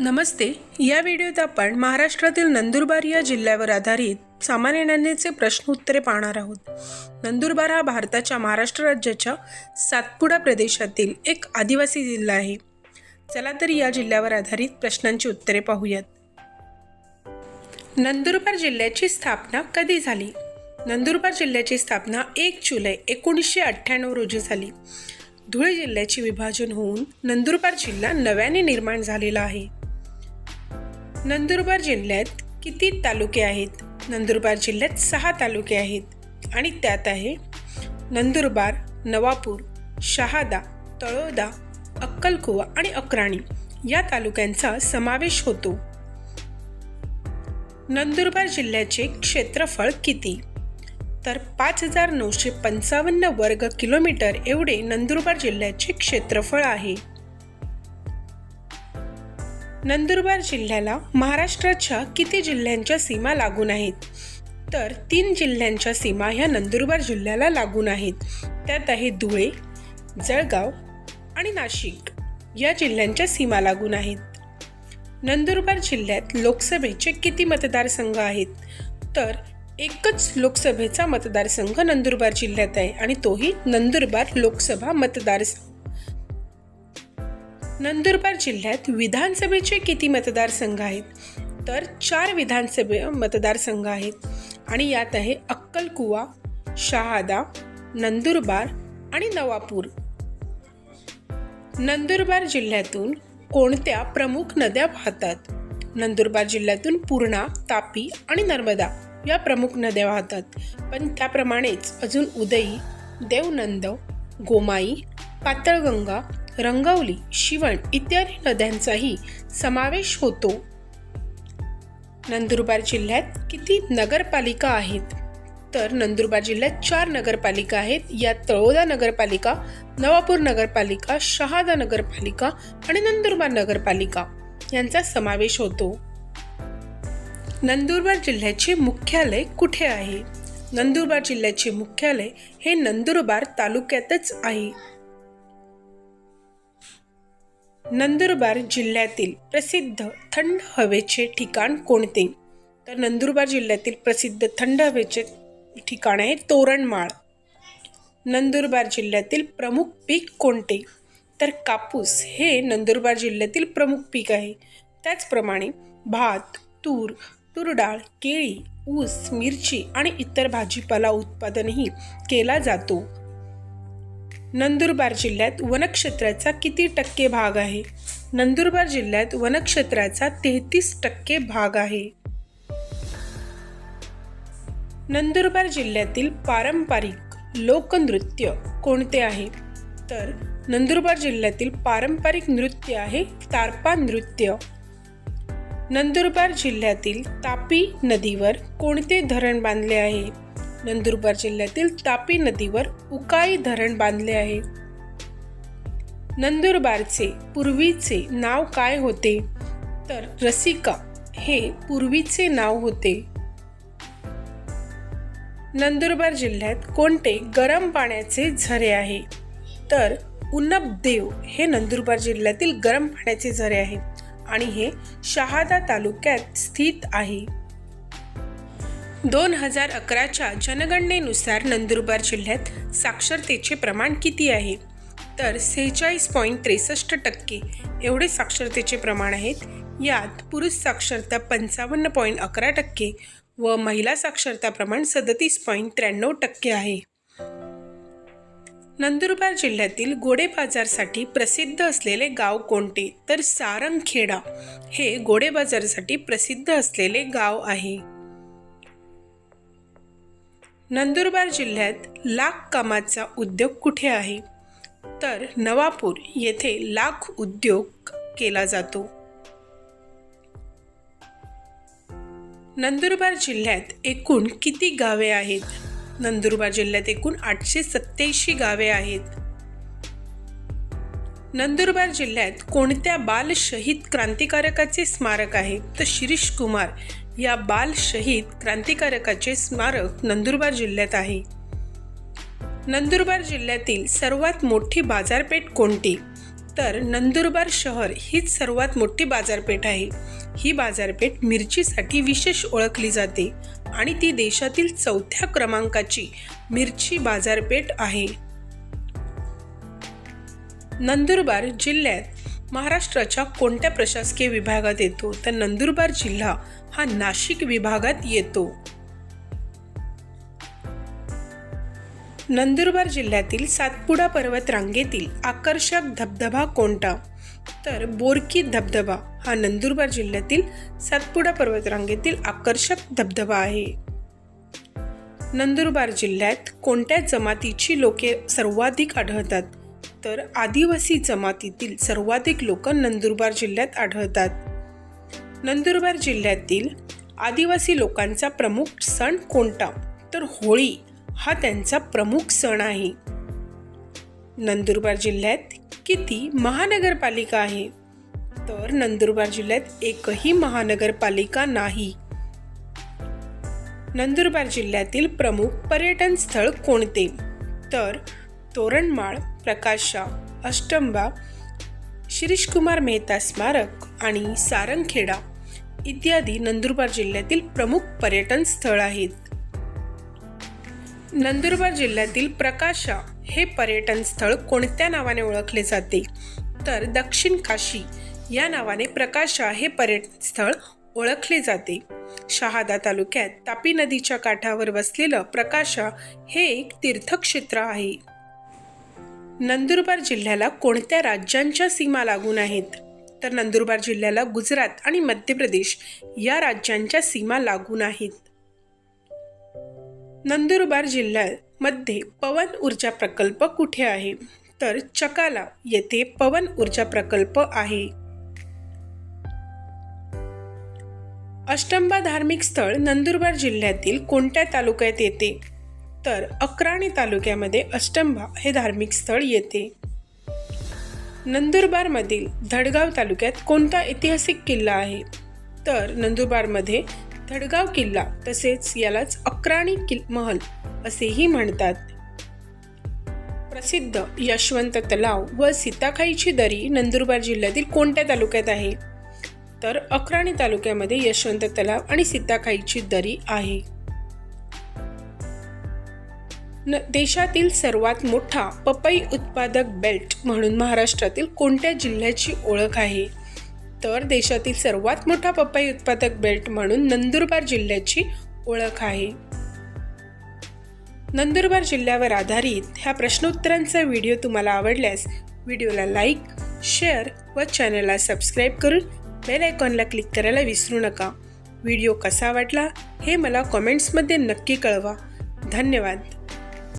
नमस्ते. या व्हिडिओत आपण महाराष्ट्रातील नंदुरबार या जिल्ह्यावर आधारित सामान्य ज्ञानाचे प्रश्न उत्तरे पाहणार आहोत. नंदुरबार हा भारताच्या महाराष्ट्र राज्याच्या सातपुडा प्रदेशातील एक आदिवासी जिल्हा आहे. चला तर या जिल्ह्यावर आधारित प्रश्नांची उत्तरे पाहूयात. नंदुरबार जिल्ह्याची स्थापना कधी झाली? नंदुरबार जिल्ह्याची स्थापना एक जुलै एकोणीसशे अठ्ठ्याण्णव रोजी झाली. धुळे जिल्ह्याचे विभाजन होऊन नंदुरबार जिल्हा नव्याने निर्माण झालेला आहे. नंदुरबार जिल्ह्यात किती तालुके आहेत? नंदुरबार जिल्ह्यात सहा तालुके आहेत आणि त्यात आहे नंदुरबार नवापूर शहादा तळोदा अक्कलकुवा आणि अक्राणी या तालुक्यांचा समावेश होतो. नंदुरबार जिल्ह्याचे क्षेत्रफळ किती? तर पाच हजार नऊशे पंचावन्न वर्ग किलोमीटर एवढे नंदुरबार जिल्ह्याचे क्षेत्रफळ आहे. नंदुरबार जिल्ह्याला महाराष्ट्राच्या किती जिल्ह्यांच्या सीमा लागून आहेत? तर तीन जिल्ह्यांच्या सीमा ह्या नंदुरबार जिल्ह्याला लागून आहेत. त्यात आहे धुळे जळगाव आणि नाशिक. या जिल्ह्यांच्या सीमा लागून आहेत. नंदुरबार जिल्ह्यात लोकसभेचे किती मतदारसंघ आहेत? तर एकच लोकसभेचा मतदारसंघ नंदुरबार जिल्ह्यात आहे आणि तोही नंदुरबार लोकसभा मतदारसंघ. नंदुरबार जिल्ह्यात विधानसभेचे किती मतदारसंघ आहेत? तर चार विधानसभे मतदारसंघ आहेत आणि यात आहे अक्कलकुवा शहादा नंदुरबार आणि नवापूर. नंदुरबार जिल्ह्यातून कोणत्या प्रमुख नद्या वाहतात? नंदुरबार जिल्ह्यातून पूर्णा तापी आणि नर्मदा या प्रमुख नद्या वाहतात. पण त्याप्रमाणेच अजून उदयी देवनंद गोमाई पातळगंगा रंगवली शिवण इत्यादी नद्यांचाही समावेश होतो. नंदुरबार जिल्ह्यात किती नगरपालिका आहेत? तर नंदुरबार जिल्ह्यात चार नगरपालिका आहेत. यात तळोदा नगरपालिका नवापूर नगरपालिका शहादा नगरपालिका आणि नंदुरबार नगरपालिका यांचा समावेश होतो. नंदुरबार जिल्ह्याचे मुख्यालय कुठे आहे? नंदुरबार जिल्ह्याचे मुख्यालय हे नंदुरबार तालुक्यातच आहे. नंदुरबार जिल्ह्यातील प्रसिद्ध थंड हवेचे ठिकाण कोणते? तर नंदुरबार जिल्ह्यातील प्रसिद्ध थंड हवेचे ठिकाण आहे तोरणमाळ. नंदुरबार जिल्ह्यातील प्रमुख पीक कोणते? तर कापूस हे नंदुरबार जिल्ह्यातील प्रमुख पीक आहे. त्याचप्रमाणे भात तूर तुरडाळ केळी ऊस मिरची आणि इतर भाजीपाला उत्पादनही केला जातो. नंदुरबार जिल्ह्यात वनक्षेत्राचा किती टक्के भाग आहे? नंदुरबार जिल्ह्यात वनक्षेत्राचा तेहतीस टक्के भाग आहे. नंदुरबार जिल्ह्यातील पारंपरिक लोकनृत्य कोणते आहे? तर नंदुरबार जिल्ह्यातील पारंपरिक नृत्य आहे तारपा नृत्य. नंदुरबार जिल्ह्यातील तापी नदीवर कोणते धरण बांधले आहे? नंदुरबार जिल्ह्यातील तापी नदीवर उकाई धरण बांधले आहे. नंदुरबारचे पूर्वीचे नाव काय होते? तर रसिका हे पूर्वीचे नाव होते. नंदुरबार जिल्ह्यात कोणते गरम पाण्याचे झरे आहे? तर उन्नबदेव हे नंदुरबार जिल्ह्यातील गरम पाण्याचे झरे आहे आणि हे शहादा तालुक्यात स्थित आहे. दोन हजार अकराच्या जनगणनेनुसार नंदुरबार जिल्ह्यात साक्षरतेचे प्रमाण किती आहे? तर सेहेचाळीस पॉईंट त्रेसष्ट टक्के एवढे साक्षरतेचे प्रमाण आहेत. यात पुरुष साक्षरता पंचावन्न पॉईंट अकरा टक्के व महिला साक्षरता प्रमाण सदतीस पॉईंट त्र्याण्णव टक्के आहे. नंदुरबार जिल्ह्यातील गोडे बाजारसाठी प्रसिद्ध असलेले गाव कोणते? तर सारंगखेडा हे गोडेबाजारासाठी प्रसिद्ध असलेले गाव आहे. नंदुरबार जिल्ह्यात लाख कामाचा उद्योग कुठे आहे? तर नवापूर येथे लाख उद्योग केला जातो. नंदुरबार जिल्ह्यात एकूण किती गावे आहेत? नंदुरबार जिल्ह्यात एकूण आठशे सत्याऐंशी गावे आहेत. नंदुरबार जिल्ह्यात कोणत्या बाल शहीद क्रांतिकारकाचे स्मारक आहे? तर शिरीष कुमार या बाल शहीद क्रांतिकारकाचे स्मारक नंदुरबार जिल्ह्यात आहे. नंदुरबार जिल्ह्यातील सर्वात मोठी बाजारपेठ कोणती? तर नंदुरबार शहर हीच सर्वात मोठी बाजारपेठ आहे. ही बाजारपेठ मिरचीसाठी विशेष ओळखली जाते आणि ती देशातील चौथ्या क्रमांकाची मिरची बाजारपेठ आहे. नंदुरबार जिल्ह्यात महाराष्ट्राच्या कोणत्या प्रशासकीय विभागात येतो तर नंदुरबार जिल्हा हा नाशिक विभागात येतो. नंदुरबार जिल्ह्यातील सातपुडा पर्वत रांगेतील आकर्षक धबधबा कोणता? तर बोरकी धबधबा हा नंदुरबार जिल्ह्यातील सातपुडा पर्वत रांगेतील आकर्षक धबधबा आहे. नंदुरबार जिल्ह्यात कोणत्या जमातीची लोके सर्वाधिक आढळतात? तर आदिवासी जमातीतील सर्वाधिक लोक नंदुरबार जिल्ह्यात आढळतात. नंदुरबार जिल्ह्यातील आदिवासी लोकांचा प्रमुख सण कोणता? तर होळी हा त्यांचा प्रमुख सण आहे. नंदुरबार जिल्ह्यात किती महानगरपालिका आहे? तर नंदुरबार जिल्ह्यात एकही महानगरपालिका नाही. नंदुरबार जिल्ह्यातील प्रमुख पर्यटन स्थळ कोणते? तर तोरणमाळ प्रकाशा अष्टंबा शिरीषकुमार मेहता स्मारक आणि सारंगखेडा इत्यादी नंदुरबार जिल्ह्यातील प्रमुख पर्यटन स्थळ आहेत. नंदुरबार जिल्ह्यातील प्रकाशा हे पर्यटन स्थळ कोणत्या नावाने ओळखले जाते? तर दक्षिण काशी या नावाने प्रकाशा हे पर्यटन स्थळ ओळखले जाते. शहादा तालुक्यात तापी नदीच्या काठावर वसलेलं प्रकाशा हे एक तीर्थक्षेत्र आहे. नंदुरबार जिल्ह्याला कोणत्या राज्यांच्या सीमा लागून आहेत? तर नंदुरबार जिल्ह्याला गुजरात आणि मध्य प्रदेश या राज्यांच्या सीमा लागून आहेत. नंदुरबार जिल्ह्यामध्ये पवन ऊर्जा प्रकल्प कुठे आहे? तर चकाला येथे पवन ऊर्जा प्रकल्प आहे. अष्टंबा धार्मिक स्थळ नंदुरबार जिल्ह्यातील कोणत्या तालुक्यात येते? तर अक्राणी तालुक्यामध्ये अष्टंबा हे धार्मिक स्थळ येते. नंदुरबारमधील धडगाव तालुक्यात कोणता ऐतिहासिक किल्ला आहे? तर नंदुरबारमध्ये धडगाव किल्ला तसेच यालाच अक्राणी किल महल असेही म्हणतात. प्रसिद्ध यशवंत तलाव व सीताखाईची दरी नंदुरबार जिल्ह्यातील कोणत्या तालुक्यात आहे? तर अक्राणी तालुक्यामध्ये यशवंत तलाव आणि सीताखाईची दरी आहे. न देशातील सर्वात मोठा पपई उत्पादक बेल्ट म्हणून महाराष्ट्रातील कोणत्या जिल्ह्याची ओळख आहे? तर देशातील सर्वात मोठा पपई उत्पादक बेल्ट म्हणून नंदुरबार जिल्ह्याची ओळख आहे. नंदुरबार जिल्ह्यावर आधारित ह्या प्रश्नोत्तरांचा व्हिडिओ तुम्हाला आवडल्यास व्हिडिओला लाईक शेअर व चॅनलला सबस्क्राईब करून बेल आयकॉनला क्लिक करायला विसरू नका. व्हिडिओ कसा वाटला हे मला कॉमेंट्समध्ये नक्की कळवा. धन्यवाद.